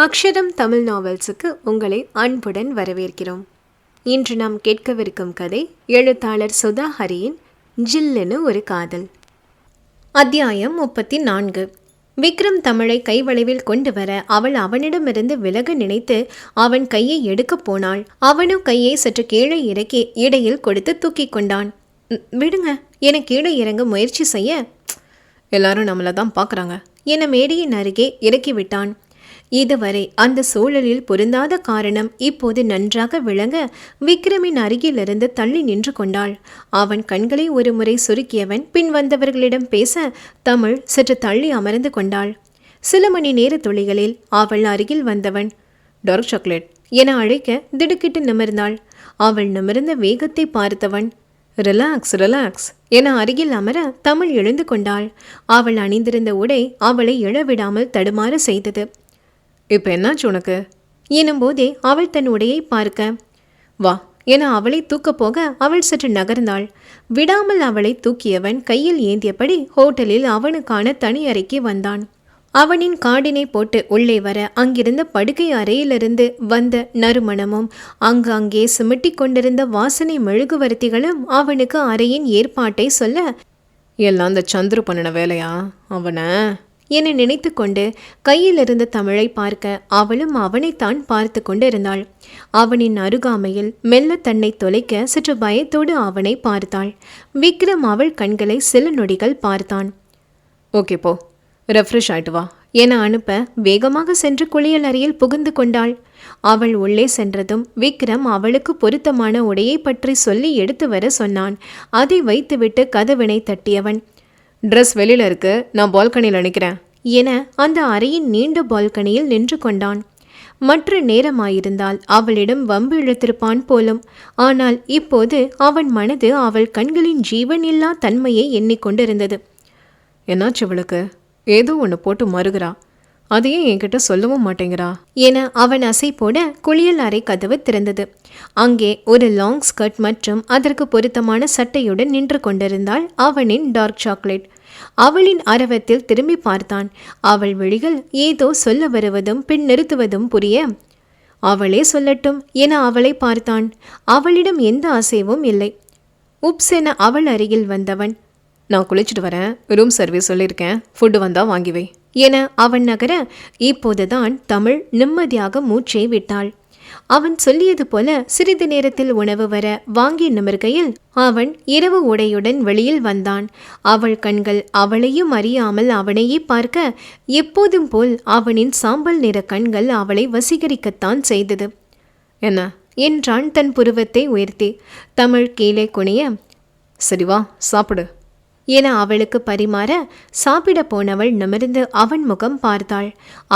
அக்ஷரம் தமிழ் நாவல்ஸுக்கு உங்களை அன்புடன் வரவேற்கிறோம். இன்று நாம் கேட்கவிருக்கும் கதை எழுத்தாளர் சுதா ஹரியின் ஜில்லுன்னு ஒரு காதல். அத்தியாயம் முப்பத்தி நான்கு விக்ரம் தமிழை கைவளைவில் கொண்டு வர அவள் அவனிடமிருந்து விலக நினைத்து அவன் கையை எடுக்கப் போனாள். அவனும் கையை சற்று கீழே இறக்கி இடையில் கொடுத்து தூக்கி கொண்டான். "ம், விடுங்க என கீழே இறங்க முயற்சி செய்ய. எல்லாரும் நம்மளை தான் பார்க்குறாங்க. என மேடையின் அருகே இறக்கிவிட்டான் இதுவரை அந்த சூழலில் பொருந்தாத காரணம் இப்போது நன்றாக விளங்க விக்ரமின் அருகிலிருந்து தள்ளி நின்று கொண்டாள். அவன் கண்களை ஒரு முறை சுருக்கியவன் பின் வந்தவர்களிடம் பேச தமிழ் சற்று தள்ளி அமர்ந்து கொண்டாள். சில மணி நேர துளிகளில் அவள் அருகில் வந்தவன் டார்க் சாக்லேட் என அழைக்க திடுக்கிட்டு நிமிர்ந்தாள். அவள் நிமிர்ந்த வேகத்தை பார்த்தவன் ரிலாக்ஸ் ரிலாக்ஸ் என அருகில் அமர தமிழ் எழுந்து கொண்டாள். அவள் அணிந்திருந்த உடை அவளை எழவிடாமல் தடுமாற செய்தது. இப்போ என்னாச்சு உனக்கு? எனும்போதே அவள் தன் உடையை பார்க்க. வா என அவளை தூக்கப் போக அவள் சற்று நகர்ந்தாள். விடாமல் அவளை தூக்கியவன் கையில் ஏந்தியபடி ஹோட்டலில் அவனுக்கான தனி அறைக்கு வந்தான். அவனின் காடினை போட்டு உள்ளே வர அங்கிருந்த படுக்கை அறையிலிருந்து வந்த நறுமணமும் அங்கங்கே சுமிட்டி கொண்டிருந்த வாசனை மெழுகுவர்த்திகளும் அவனுக்கு அறையின் ஏற்பாட்டை சொல்ல எல்லாம் அந்த சந்துரு பண்ணின வேலையா? அவனை? என நினைத்து கொண்டு கையில் இருந்த தமிழை பார்க்க அவளும் அவனைத்தான் பார்த்து கொண்டு இருந்தாள் அவனின் அருகாமையில் மெல்ல தன்னை தொலைக்க சற்று பயத்தோடு அவனை பார்த்தாள். விக்ரம் அவள் கண்களை சில நொடிகள் பார்த்தான். ஓகே போ ரெஃப்ரெஷ் ஆயிட்டு வா என அனுப்ப வேகமாக சென்று குளியல் அறையில் புகுந்து கொண்டாள். அவள் உள்ளே சென்றதும் விக்ரம் அவளுக்கு பொருத்தமான உடையை பற்றி சொல்லி எடுத்து வர சொன்னான். அதை வைத்துவிட்டு கதவினை தட்டியவன். ட்ரெஸ் வெளியில் இருக்கு. நான் பால்கனியில் நிற்கிறேன் என அந்த அறையின் நீண்ட பால்கனியில் நின்று கொண்டான். மற்ற நேரமாயிருந்தால் அவளிடம் வம்பு இழுத்திருப்பான் போலும். ஆனால் இப்போது அவன் மனது அவள் கண்களின் ஜீவன் இல்லா தன்மையை எண்ணிக்கொண்டிருந்தது. என்னாச்சு இவளுக்கு? ஏதோ ஒன்று போட்டு மறுகிறா. அதையே என்கிட்ட சொல்லவும் மாட்டேங்கிறா. என அவன் அசை போட குளியல் அறை கதவு திறந்தது. அங்கே ஒரு லாங் ஸ்கர்ட் மற்றும் அதற்கு பொருத்தமான சட்டையுடன் நின்று கொண்டிருந்தாள் அவனின் டார்க் சாக்லேட் அவளின் அரவத்தில் திரும்பி பார்த்தான். அவள் விழிகள் ஏதோ சொல்ல வருவதும் பின் நிறுத்துவதும் புரிய அவளே சொல்லட்டும் என அவளை பார்த்தான். அவளிடம் எந்த அசைவும் இல்லை. உப்ஸ் என அவள் அருகில் வந்தவன் நான் குளிச்சுட்டு வரேன். ரூம் சர்வீஸ் சொல்லியிருக்கேன். ஃபுட்டு வந்தால் வாங்கி வை. என அவன் நகர இப்போதுதான் தமிழ் நிம்மதியாக மூச்சை விட்டாள். அவன் சொல்லியது போல சிறிது நேரத்தில் உணவு வர வாங்கி நிமிர்கையில் அவன் இரவு உடையுடன் வெளியில் வந்தான். அவள் கண்கள் அவளையும் அறியாமல் அவனையே பார்க்க எப்போதும் போல் அவனின் சாம்பல் நிற கண்கள் அவளை வசீகரிக்கத்தான் செய்தது. என்ன? என்றான் தன் புருவத்தை உயர்த்தி. தமிழ் கீழே குனிய சரி வா சாப்பிடு. என அவளுக்கு பரிமாற சாப்பிட போனவள் நிமிர்ந்து அவன் முகம் பார்த்தாள்.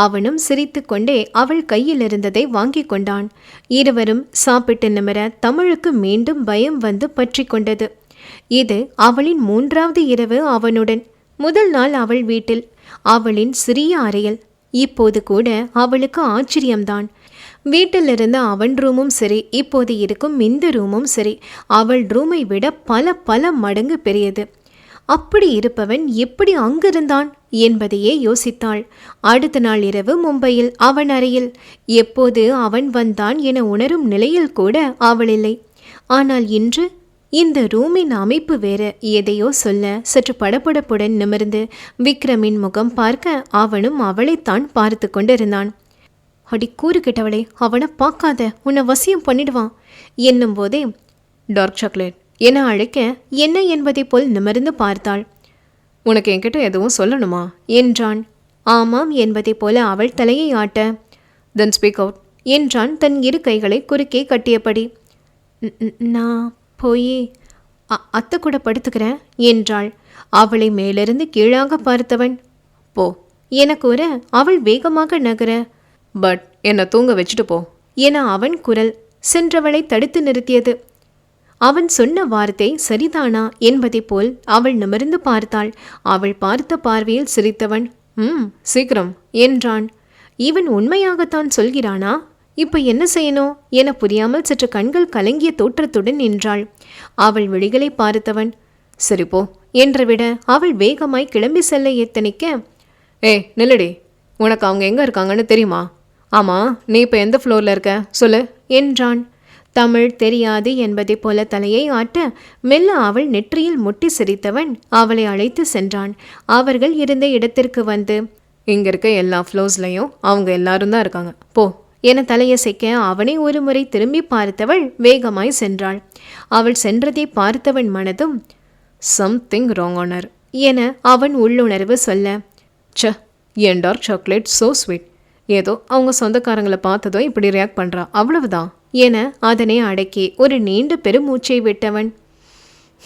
அவனும் சிரித்துக்கொண்டே அவள் கையில் இருந்ததை வாங்கிக் கொண்டான். இருவரும் சாப்பிட்டு நிமிர தமிழுக்கு மீண்டும் பயம் வந்து பற்றி கொண்டது. இது அவளின் மூன்றாவது இரவு அவனுடன். முதல் நாள் அவள் வீட்டில். அவளின் சிறிய அறையில். இப்போது கூட அவளுக்கு ஆச்சரியம்தான். வீட்டில் இருந்த அவன் ரூமும் சரி இப்போது இருக்கும் இந்த ரூமும் சரி. அவள் ரூமை விட பல பல மடங்கு பெரியது. அப்படி இருப்பவன் எப்படி அங்கிருந்தான் என்பதையே யோசித்தாள். அடுத்த நாள் இரவு மும்பையில் அவன் அறையில். எப்போது அவன் வந்தான் என உணரும் நிலையில் கூட அவளில்லை ஆனால் இன்று இந்த ரூமின் அமைப்பு வேற. எதையோ சொல்ல சற்று படபடப்புடன் நிமிர்ந்து விக்ரமின் முகம் பார்க்க அவனும் அவளைத்தான் பார்த்து கொண்டிருந்தான். அடி கூறு கிட்டவளே அவனை பார்க்காத. உன்னை வசியம் பண்ணிடுவான். என்னும் போதே டார்க் சாக்லேட். என அழைக்க என்ன என்பதைப் போல் நிமிர்ந்து பார்த்தாள். உனக்கு என்கிட்ட எதுவும் சொல்லணுமா? என்றான். ஆமாம் என்பதைப் போல அவள் தலையை ஆட்ட. தென் ஸ்பீக் அவுட் என்றான் தன் இரு கைகளை குறுக்கே கட்டியபடி. நான் போய் அ- அத்தை கூட படுத்துக்கிறேன் என்றாள். அவளை மேலிருந்து கீழாக பார்த்தவன் போ என கூற அவள் வேகமாக நகர. பட் என்னை தூங்க வச்சுட்டு போ என அவன் குரல் சென்றவளை தடுத்து நிறுத்தியது. அவன் சொன்ன வார்த்தை சரிதானா என்பதை போல் அவள் நிமிர்ந்து பார்த்தாள். அவள் பார்த்த பார்வையில் சிரித்தவன் ம் சீக்கிரம் என்றான். இவன் உண்மையாகத்தான் சொல்கிறானா? இப்ப என்ன செய்யணும்? என புரியாமல் சற்று கண்கள் கலங்கிய தோற்றத்துடன் நின்றாள். அவள் விழிகளை பார்த்தவன் சரி போ என்று விட அவள் வேகமாய் கிளம்பி செல்ல எத்தனிக்க ஏ நில்லடி உனக்கு அவங்க எங்க இருக்காங்கன்னு தெரியுமா? ஆமா நீ இப்போ எந்த ஃப்ளோரில் இருக்க? சொல்லு என்றான். தமிழ் தெரியாது என்பதைப் போல தலையை ஆட்ட மெல்ல அவள் நெற்றியில் முட்டி சிரித்தவன் அவளை அழைத்து சென்றான். அவர்கள் இருந்த இடத்திற்கு வந்து இங்க இருக்க எல்லா ஃப்ளோர்ஸ்லையும் அவங்க எல்லாரும் தான் இருக்காங்க. போ. என தலையசைக்க அவனை ஒரு முறை திரும்பி பார்த்தவள் வேகமாய் சென்றாள். அவள் சென்றதை பார்த்தவன் மனதும் சம்திங் ராங் ஆனர் என அவன் உள்ளுணர்வு சொல்ல ச என் டார்க் சாக்லேட் சோ ஸ்வீட் ஏதோ அவங்க சொந்தக்காரங்களை பார்த்ததோ இப்படி ரியாக்ட் பண்ணுறா அவ்வளவுதான். என அதனை அடக்கி ஒரு நீண்ட பெருமூச்சை விட்டவன்.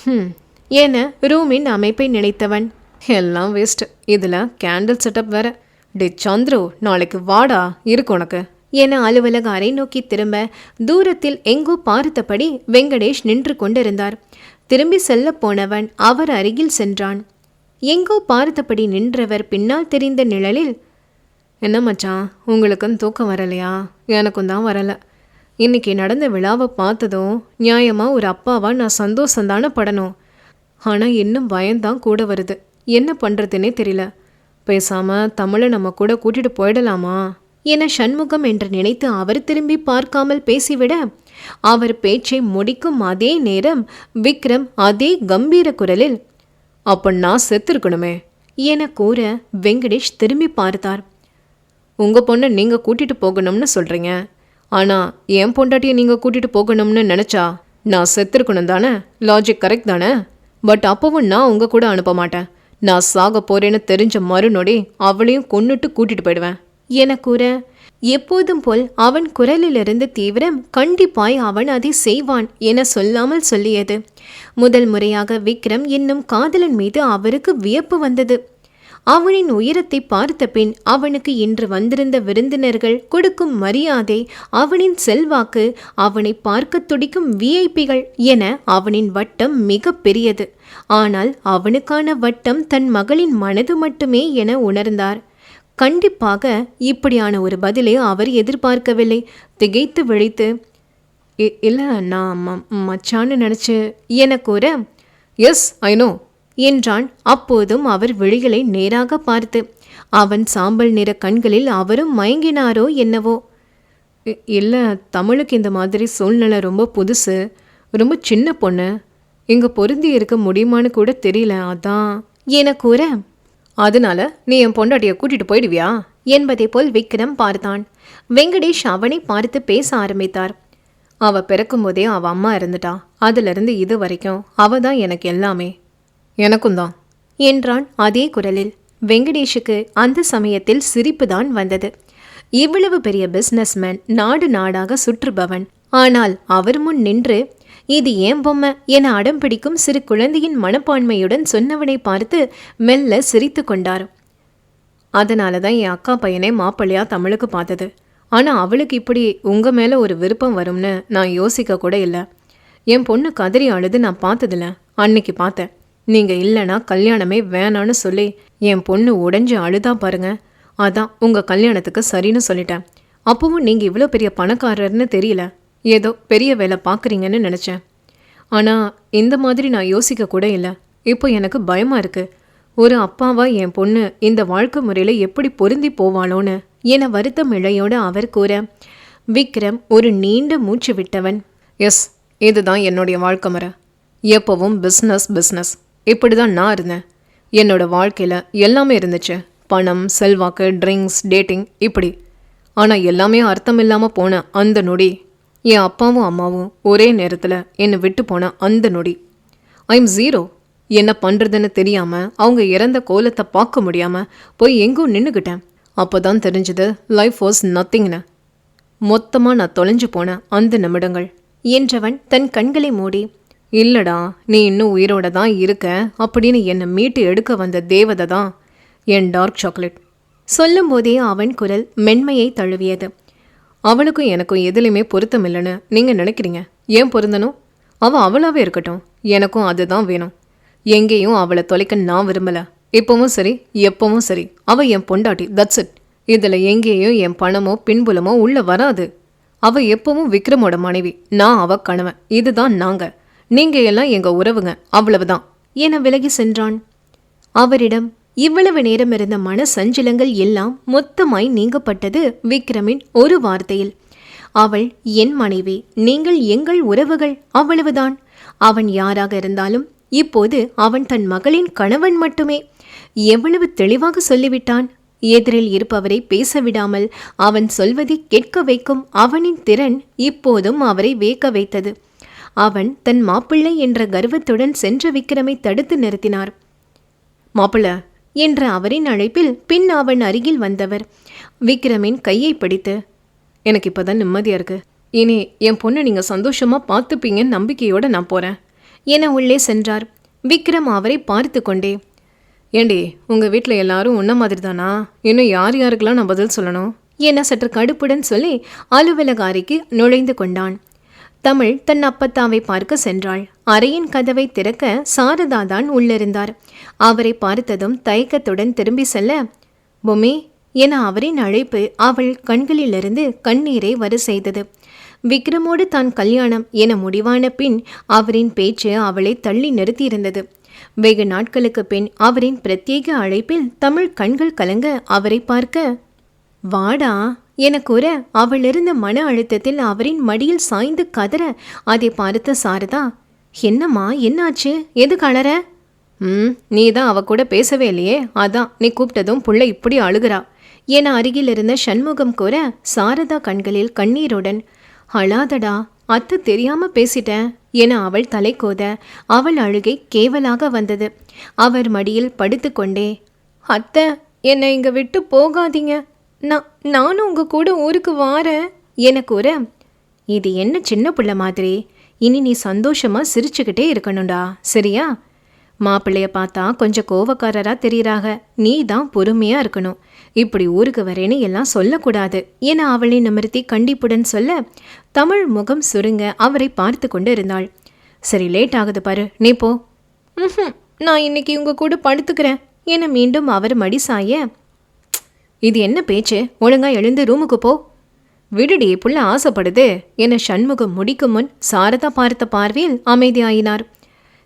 ஹம் என ரூமின் அமைப்பை நினைத்தவன். எல்லாம் வேஸ்ட் இதில் கேண்டில் செட்டப் வேற. டே சந்துரு நாளைக்கு வாடா இருக்கு உனக்கு. என அலுவலக அறை நோக்கி திரும்ப தூரத்தில் எங்கோ பார்த்தபடி வெங்கடேஷ் நின்று கொண்டிருந்தார். திரும்பி செல்ல போனவன் அவர் அருகில் சென்றான். எங்கோ பார்த்தபடி நின்றவர் பின்னால் தெரிந்த நிழலில் என்ன மச்சான் உங்களுக்கும் தூக்கம் வரலையா? எனக்கும் தான் வரலை. இன்னைக்கு நடந்த விழாவை பார்த்ததும் நியாயமாக ஒரு அப்பாவாக நான் சந்தோஷந்தானே படணும். ஆனால் இன்னும் பயம்தான் கூட வருது. என்ன பண்ணுறதுனே தெரியல. பேசாமல் தமிழை நம்ம கூட கூட்டிகிட்டு போயிடலாமா? என சண்முகம் என்று நினைத்து அவர் திரும்பி பார்க்காமல் பேசிவிட அவர் பேச்சை முடிக்கும் அதே நேரம் விக்ரம் அதே கம்பீர குரலில் அப்போ நான் செத்துருக்கணுமே என கூற வெங்கடேஷ் திரும்பி பார்த்தார். உங்கள் பொண்ணை நீங்கள் கூட்டிகிட்டு போகணும்னு சொல்கிறீங்க ஆனால் என் பொண்டாட்டியை நீங்கள் கூட்டிகிட்டு போகணும்னு நினச்சா நான் செத்துருக்கணும் தானே? லாஜிக் கரெக்ட் தானே? பட் அப்போவும் நான் உங்கள் கூட அனுப்ப மாட்டேன். நான் சாக போகிறேன்னு தெரிஞ்ச மறுநொடி அவளையும் கொன்னுட்டு கூட்டிகிட்டு போயிடுவேன். என கூற? எப்போதும் போல் அவன் குரலிலிருந்து தீவிரம் கண்டிப்பாய் அவன் அதை செய்வான் என சொல்லாமல் சொல்லியது. முதல் முறையாக விக்ரம் என்னும் காதலன் மீது அவருக்கு வியப்பு வந்தது. அவனின் உயரத்தை பார்த்த பின் அவனுக்கு இன்று வந்திருந்த விருந்தினர்கள் கொடுக்கும் மரியாதை அவனின் செல்வாக்கு அவனை பார்க்க துடிக்கும் விஐபிகள் என அவனின் வட்டம் மிக பெரியது. ஆனால் அவனுக்கான வட்டம் தன் மகளின் மனது மட்டுமே என உணர்ந்தார். கண்டிப்பாக இப்படியான ஒரு பதிலை அவர் எதிர்பார்க்கவில்லை. திகைத்து விழித்து "இ- நான் மச்சான்னு நினச்சி என கூற எஸ் ஐ நோ. என்றான். அப்போதும் அவர் விழிகளை நேராக பார்த்து அவன் சாம்பல் நிற கண்களில் அவரும் மயங்கினாரோ என்னவோ? இல்லை தமிழுக்கு இந்த மாதிரி சூழ்நிலை ரொம்ப புதுசு. ரொம்ப சின்ன பொண்ணு. இங்கே பொருந்தி இருக்க முடியுமான்னு கூட தெரியல அதான். என கூற அதனால நீ என் பொண்டாட்டியை கூட்டிட்டு போயிடுவியா? என்பதை போல் விக்ரம் பார்த்தான். வெங்கடேஷ் அவனை பார்த்து பேச ஆரம்பித்தார். அவ பிறக்கும் போதே அவ அம்மா இருந்துட்டா. அதுலேருந்து இது வரைக்கும் அவ தான் எனக்கு எல்லாமே. எனக்கும் தான் என்றான் அதே குரலில். வெங்கடேஷுக்கு அந்த சமயத்தில் சிரிப்பு தான் வந்தது. இவ்வளவு பெரிய பிஸ்னஸ்மேன் நாடு நாடாக சுற்றுபவன். ஆனால் அவர் முன் நின்று இது ஏன் பொம்மை? என அடம் பிடிக்கும் சிறு குழந்தையின் மனப்பான்மையுடன் சொன்னவனை பார்த்து மெல்ல சிரித்து கொண்டார். அதனால தான் என் அக்கா பையனே மாப்பிள்ளையா தமிழுக்கு பார்த்தது. ஆனால் அவளுக்கு இப்படி உங்கள் மேலே ஒரு விருப்பம் வரும்னு நான் யோசிக்க கூட இல்லை. என் பொண்ணு கதறி அழுது நான் பார்த்ததில்ல. அன்னைக்கு பார்த்தேன். நீங்கள் இல்லைன்னா கல்யாணமே வேணான்னு சொல்லி என் பொண்ணு உடைஞ்சு அழுதா பாருங்க. அதான் உங்கள் கல்யாணத்துக்கு சரின்னு சொல்லிட்டேன். அப்பவும் நீங்கள் இவ்வளோ பெரிய பணக்காரர்னு தெரியல. ஏதோ பெரிய வேலை பார்க்குறீங்கன்னு நினச்சேன். ஆனால் இந்த மாதிரி நான் யோசிக்க கூட இல்லை. இப்போ எனக்கு பயமாக இருக்குது ஒரு அப்பாவா என் பொண்ணு இந்த வாழ்க்கை முறையில் எப்படி பொருந்தி போவாளோன்னு என வருத்தம் இழையோடு அவர் கூற விக்ரம் ஒரு நீண்ட மூச்சு விட்டவன். எஸ் இதுதான் என்னுடைய வாழ்க்கை முறை. எப்போவும் பிஸ்னஸ் பிஸ்னஸ் இப்படி தான் நான் இருந்தேன். என்னோடய வாழ்க்கையில் எல்லாமே இருந்துச்சு. பணம் செல்வாக்கு ட்ரிங்க்ஸ் டேட்டிங் இப்படி. ஆனால் எல்லாமே அர்த்தம் இல்லாமல் போன அந்த நொடி என் அப்பாவும் அம்மாவும் ஒரே நேரத்தில் என்னை விட்டு போன அந்த நொடி. ஐம் ஜீரோ என்ன பண்ணுறதுன்னு தெரியாமல் அவங்க இறந்த கோலத்தை பார்க்க முடியாமல் போய் எங்கோ நின்றுக்கிட்டேன் அப்போ தான் தெரிஞ்சது லைஃப் வாஸ் நத்திங்னு மொத்தமாக நான் தொலைஞ்சு போன அந்த நிமிடங்கள். என்றவன் தன் கண்களை மூடி இல்லடா நீ இன்னும் உயிரோட தான் இருக்க அப்படின்னு என்னை மீட்டு எடுக்க வந்த தேவதை தான் என் டார்க் சாக்லேட் சொல்லும்போதே அவன் குரல் மென்மையை தழுவியது. அவளுக்கும் எனக்கும் எதுலையுமே பொருத்தம் இல்லைன்னு நீங்கள் நினைக்கிறீங்க? ஏன் பொருந்தணும்? அவள் அவளாகவே இருக்கட்டும். எனக்கும் அதுதான் வேணும். எங்கேயும் அவளை தொலைக்க நான் விரும்பலை. இப்போவும் சரி எப்பவும் சரி. அவள் என் பொண்டாட்டி தட்ஸ் இட் இதில் எங்கேயும் என் பணமோ பின்புலமோ உள்ளே வராது. அவள் எப்பவும் விக்ரமோட மனைவி. நான் அவ கணவன். இதுதான் நாங்கள் நீங்க எல்லாம் எங்க உறவுங்க. அவ்வளவுதான். என விலகி சென்றான். அவரிடம் இவ்வளவு நேரம் இருந்த மன சஞ்சலங்கள் எல்லாம் மொத்தமாய் நீங்கப்பட்டது விக்ரமின் ஒரு வார்த்தையில். அவள் என் மனைவி நீங்கள் எங்கள் உறவுகள் அவ்வளவுதான். அவன் யாராக இருந்தாலும் இப்போது அவன் தன் மகளின் கணவன் மட்டுமே. எவ்வளவு தெளிவாக சொல்லிவிட்டான். எதிரில் இருப்பவரை பேச விடாமல் அவன் சொல்வதை கேட்க வைக்கும் அவனின் திறன் இப்போதும் அவரை வேக்க வைத்தது. அவன் தன் மாப்பிள்ளை என்ற கர்வத்துடன் சென்ற விக்ரமை தடுத்து நிறுத்தினார். மாப்பிள்ள என்ற அவரின் அழைப்பில் பின் அவன் அருகில் வந்தவர். விக்ரமின் கையை பிடித்து எனக்கு இப்போதான் நிம்மதியாக இருக்கு. இனி என் பொண்ணை நீங்கள் சந்தோஷமாக பார்த்துப்பீங்கன்னு நம்பிக்கையோடு நான் போகிறேன் என உள்ளே சென்றார். விக்ரம் அவரை பார்த்து கொண்டே ஏண்டி உங்கள் வீட்டில் எல்லாரும் உன்ன மாதிரி தானா இன்னும் யார் யாருக்கெல்லாம் நான் பதில் சொல்லணும்? என சற்று கடுப்புடன் சொல்லி அலுவலக அறைக்கு நுழைந்து கொண்டான். தமிழ் தன் அப்பத்தாவை பார்க்க சென்றாள். அறையின் கதவை திறக்க சாரதா தான் உள்ளிருந்தார். அவரை பார்த்ததும் தயக்கத்துடன் திரும்பி செல்ல பொம்மி என அவரின் அழைப்பு அவள் கண்களிலிருந்து கண்ணீரை வர செய்தது விக்ரமோடு தான் கல்யாணம் என முடிவான பின் அவரின் பேச்சு அவளை தள்ளி நிறுத்தியிருந்தது. வெகு நாட்களுக்கு பின் அவரின் பிரத்யேக அழைப்பில் தமிழ் கண்கள் கலங்க அவரை பார்க்க வாடா என கூற அவள் இருந்த மன அழுத்தத்தில் அவரின் மடியில் சாய்ந்து கதற அதை பார்த்த சாரதா என்னம்மா என்னாச்சு? எது கலற? ம் நீ தான் அவ கூட பேசவே இல்லையே. அதான் நீ கூப்பிட்டதும் புள்ள இப்படி அழுகிறா. என அருகில் இருந்த சண்முகம் கூற சாரதா கண்களில் கண்ணீருடன் அழாதடா அத்தை தெரியாம பேசிட்டேன் என அவள் தலை கோத அவள் அழுகை கேவலாக வந்தது. அவர் மடியில் படுத்துக்கொண்டே அத்தை என்னை இங்க விட்டு போகாதீங்க. நான் நானும் உங்க கூட ஊருக்கு வாரேன். என கூற இது என்ன சின்ன பிள்ளை மாதிரி? இனி நீ சந்தோஷமா சிரிச்சுக்கிட்டே இருக்கணும்டா. சரியா? மாப்பிள்ளைய பார்த்தா கொஞ்சம் கோவக்காரரா தெரியறாக. நீ தான் பொறுமையா இருக்கணும். இப்படி ஊருக்கு வரேன்னு எல்லாம் சொல்லக்கூடாது. என அவளை நிமிர்த்தி கண்டிப்புடன் சொல்ல தமிழ் முகம் சுருங்க அவரை பார்த்து கொண்டு இருந்தாள். சரி லேட் ஆகுது பாரு. நீ போ. ம்ஹும், நான் இன்னைக்கு உங்க கூட படுத்துக்கிறேன். என மீண்டும் அவர் மடிசாய இது என்ன பேச்சு? ஒழுங்கா எழுந்து ரூமுக்கு போ. விடுடி புள்ள ஆசைப்படுது. என சண்முகம் முடிக்கும் முன் சாரதா பார்த்த பார்வையில் அமைதியாயினார்.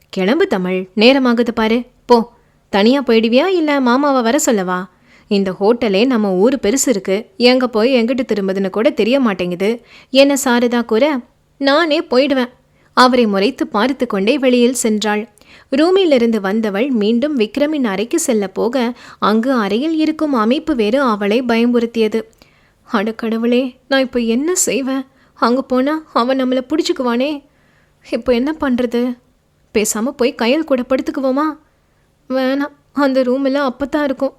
கிளம்பு தமிழ் நேரமாகுது பாரு. போ. தனியா போயிடுவியா? இல்ல மாமாவை வர சொல்லவா? இந்த ஹோட்டலே நம்ம ஊர் பெருசு இருக்கு. எங்க போய் எங்கிட்டு திரும்புதுன்னு கூட தெரிய மாட்டேங்குது. என சாரதா கூற? நானே போயிடுவேன். அவரை முறைத்து பார்த்து கொண்டே வெளியில் சென்றாள். ரூமிலிருந்து வந்தவள் மீண்டும் விக்ரமின் அறைக்கு செல்ல போக அங்கு அறையில் இருக்கும் அமைப்பு வேறு அவளை பயமுறுத்தியது. அட கடவுளே நான் இப்போ என்ன செய்வேன்? அங்கே போனால் அவன் நம்மளை பிடிச்சிக்குவானே? இப்போ என்ன பண்ணுறது பேசாமல் போய் கையல் கூட படுத்துக்குவோமா? வேணாம் அந்த ரூமில் தான் இருக்கும்.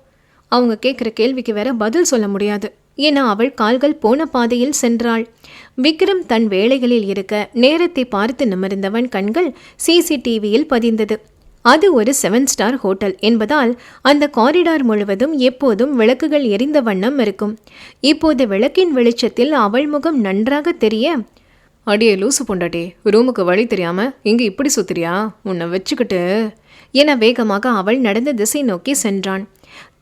அவங்க கேட்குற கேள்விக்கு வேற பதில் சொல்ல முடியாது. என அவள் கால்கள் போன பாதையில் சென்றாள். விக்ரம் தன் வேலைகளில் இருக்க நேரத்தை பார்த்து நிமிர்ந்தவன் கண்கள் சிசிடிவியில் பதிந்தது. அது ஒரு செவன் ஸ்டார் ஹோட்டல் என்பதால் அந்த காரிடார் முழுவதும் எப்போதும் விளக்குகள் எரிந்த வண்ணம் இருக்கும். இப்போது விளக்கின் வெளிச்சத்தில் அவள் முகம் நன்றாக தெரிய அடியே லூசு பொண்டாட்டி ரூமுக்கு வழி தெரியாம இங்க இப்படி சுத்துறியா? உன்னை வச்சுக்கிட்டு என வேகமாக அவள் நடந்த திசை நோக்கி சென்றான்.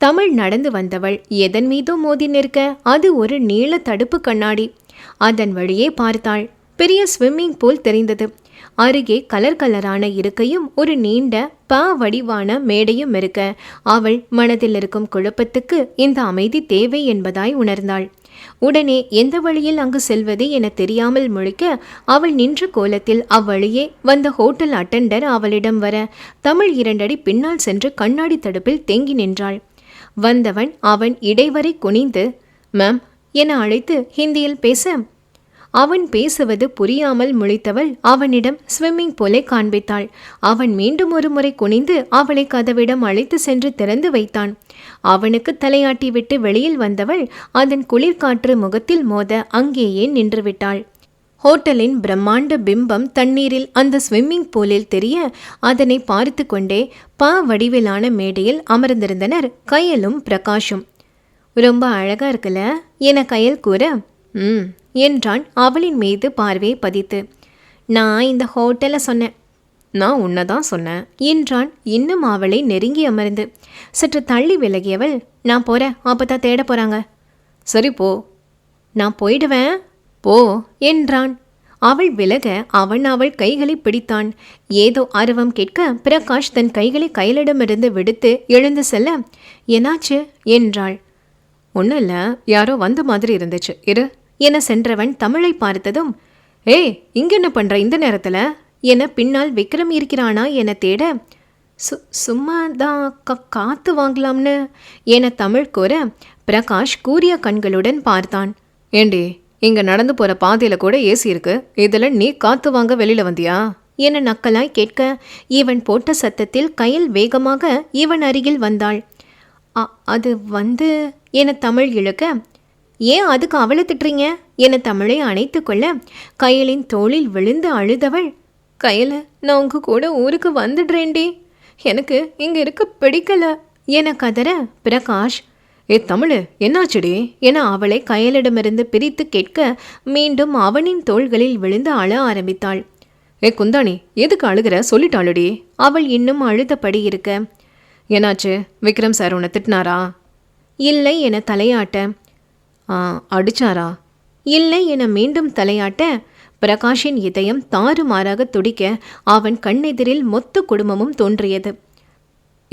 தமிழ் நடந்து வந்தவள் எதன் மீதும் மோதி நிற்க அது ஒரு நீள தடுப்பு கண்ணாடி. அதன் வழியே பார்த்தாள். பெரிய ஸ்விம்மிங் பூல் தெரிந்தது. அருகே கலர் கலரான இருக்கையும் ஒரு நீண்ட ப வடிவான மேடையும் இருக்க. அவள் மனதில் இருக்கும் குழப்பத்துக்கு இந்த அமைதி தேவை என்பதாய் உணர்ந்தாள். உடனே எந்த வழியில் அங்கு செல்வது என தெரியாமல் முழிக்க அவள் நின்ற கோலத்தில் அவ்வழியே வந்த ஹோட்டல் அட்டெண்டர் அவளிடம் வர தமிழ் இரண்டடி பின்னால் சென்று கண்ணாடி தடுப்பில் தேங்கி நின்றாள். வந்தவன் அவன் இடைவரை குனிந்து மேம் என அழைத்து ஹிந்தியில் பேச. அவன் பேசுவது புரியாமல் முழித்தவள் அவனிடம் ஸ்விம்மிங் பூலை காண்பித்தாள். அவன் மீண்டும் ஒரு முறை குனிந்து அவளை கதவிடம் அழைத்து சென்று திறந்து வைத்தான். அவனுக்கு தலையாட்டி விட்டு வெளியில் வந்தவள் அதன் குளிர்காற்று முகத்தில் மோத அங்கேயே நின்றுவிட்டாள். ஹோட்டலின் பிரம்மாண்ட பிம்பம் தண்ணீரில் அந்த ஸ்விம்மிங் பூலில் தெரிய அதனை பார்த்து கொண்டே பா வடிவிலான மேடையில் அமர்ந்திருந்தனர் கயலும் பிரகாஷும். ரொம்ப அழகா இருக்குல்ல என கயல் கூற ம் என்றான் அவளின் மீது பார்வையை பதித்து. நான் இந்த ஹோட்டலை சொன்னேன். நான் உன்னை தான் சொன்னேன் என்றான் இன்னும் அவளை நெருங்கி அமர்ந்து. சற்று தள்ளி விலகியவள் நான் போறேன் அப்பதான் தேட போறாங்க. சரி போ. நான் போயிடுவேன் போ என்றான். அவள் விலக அவன் அவள் கைகளை பிடித்தான். ஏதோ ஆர்வம் கேட்க பிரகாஷ் தன் கைகளை கையிலிடமிருந்து விடுத்து எழுந்து செல்ல என்னாச்சு? என்றாள். ஒன்றும் இல்லை. யாரோ வந்த மாதிரி இருந்துச்சு. இரு. என சென்றவன் தமிழை பார்த்ததும் ஏய் இங்க என்ன பண்ற இந்த நேரத்தில்? என பின்னால் விக்ரம் இருக்கிறானா என தேட சு சும்மா தான் க காத்து வாங்கலாம்னு? என தமிழ் கூற பிரகாஷ் கூரிய கண்களுடன் பார்த்தான். ஏண்டே இங்கே நடந்து போகிற பாதையில் கூட ஏசி இருக்கு. இதில் நீ காத்து வாங்க வெளியில் வந்தியா? என நக்கலாய் கேட்க இவன் போட்ட சத்தத்தில் கையில் வேகமாக இவன் அருகில் வந்தாள். அ அது வந்து என தமிழ் இழுக்க. ஏன் அதுக்கு அவளை திட்டுறீங்க? என தமிழை அணைத்து கொள்ள கையலின் தோளில் விழுந்து அழுதவள். கையில நான் உங்க கூட ஊருக்கு வந்துடுறேன்டி. எனக்கு இங்க இருக்க பிடிக்கல என கதற பிரகாஷ் ஏ தமிழு என்னாச்சுடி? என அவளை கையலிடமிருந்து பிரித்து கேட்க மீண்டும் அவனின் தோள்களில் விழுந்து அழ ஆரம்பித்தாள். ஏ குந்தாணி எதுக்கு அழுகிற? சொல்லிட்டாளுடி. அவள் இன்னும் அழுதபடி இருக்க என்னாச்சு? விக்ரம் சார் உன்னை திட்டினாரா? இல்லை என தலையாட்ட ஆ அடிச்சாரா? இல்லை என மீண்டும் தலையாட்ட பிரகாஷின் இதயம் தாறுமாறாக துடிக்க அவன் கண்ணெதிரில் மொத்த குடும்பமும் தோன்றியது.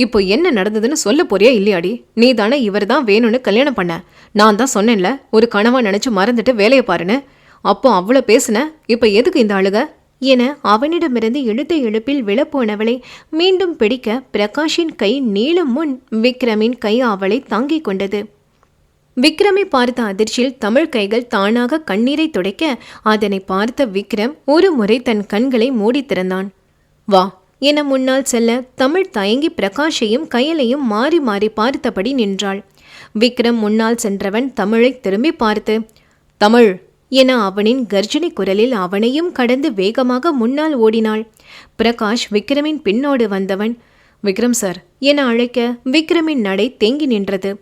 இப்போ என்ன நடந்ததுன்னு சொல்ல போறியா இல்லையாடி? நீ தானே இவர் தான் வேணும்னு கல்யாணம் பண்ண. நான் தான் சொன்னேன்ல ஒரு கனவா நினைச்சு மறந்துட்டு வேலையை பாருன்னு. அப்போ அவ்வளோ பேசுன இப்போ எதுக்கு இந்த அழுக? என அவனிடமிருந்து எழுத்த எழுப்பில் விழப்போனவளை மீண்டும் பிடிக்க பிரகாஷின் கை நீளும் முன் விக்ரமின் கை அவளை தாங்கிக் கொண்டது. விக்ரமை பார்த்த அதிர்ச்சியில் தமிழ் கைகள் தானாக கண்ணீரை துடைக்க அதனை பார்த்த விக்ரம் ஒரு முறை தன் கண்களை மூடி திறந்தான் வா என முன்னால் செல்ல தமிழ் தயங்கி பிரகாஷையும் கையலையும் மாறி மாறி பார்த்தபடி நின்றாள். விக்ரம் முன்னால் சென்றவன் தமிழை திரும்பி பார்த்து தமிழ் என அவனின் கர்ஜனை குரலில் அவனையும் கடந்து வேகமாக முன்னால் ஓடினாள். பிரகாஷ் விக்ரமின் பின்னோடு வந்தவன் விக்ரம் சார் என அழைக்க விக்ரமின் நடை தேங்கி நின்றது.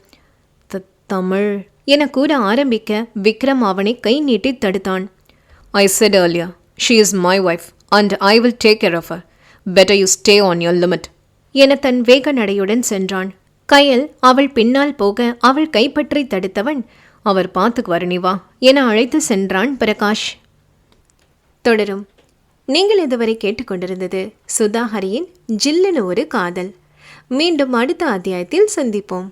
"த- தமிழ் என கூற ஆரம்பிக்க விக்ரம் அவனை கை நீட்டி தடுத்தான். I said earlier she is my wife and I will take care of her better you stay on your limit என தன் வேக நடையுடன் சென்றான். கயல் அவள் பின்னால் போக அவள் கைப்பற்றி தடுத்தவன் அவர் பார்த்துக்குவாரு வரணிவா வா என அழைத்து சென்றான் பிரகாஷ். தொடரும். நீங்கள் இதுவரை கேட்டுக்கொண்டிருந்தது சுதாஹரியின் ஜில்லுன்னு ஒரு காதல். மீண்டும் அடுத்த அத்தியாயத்தில் சந்திப்போம்.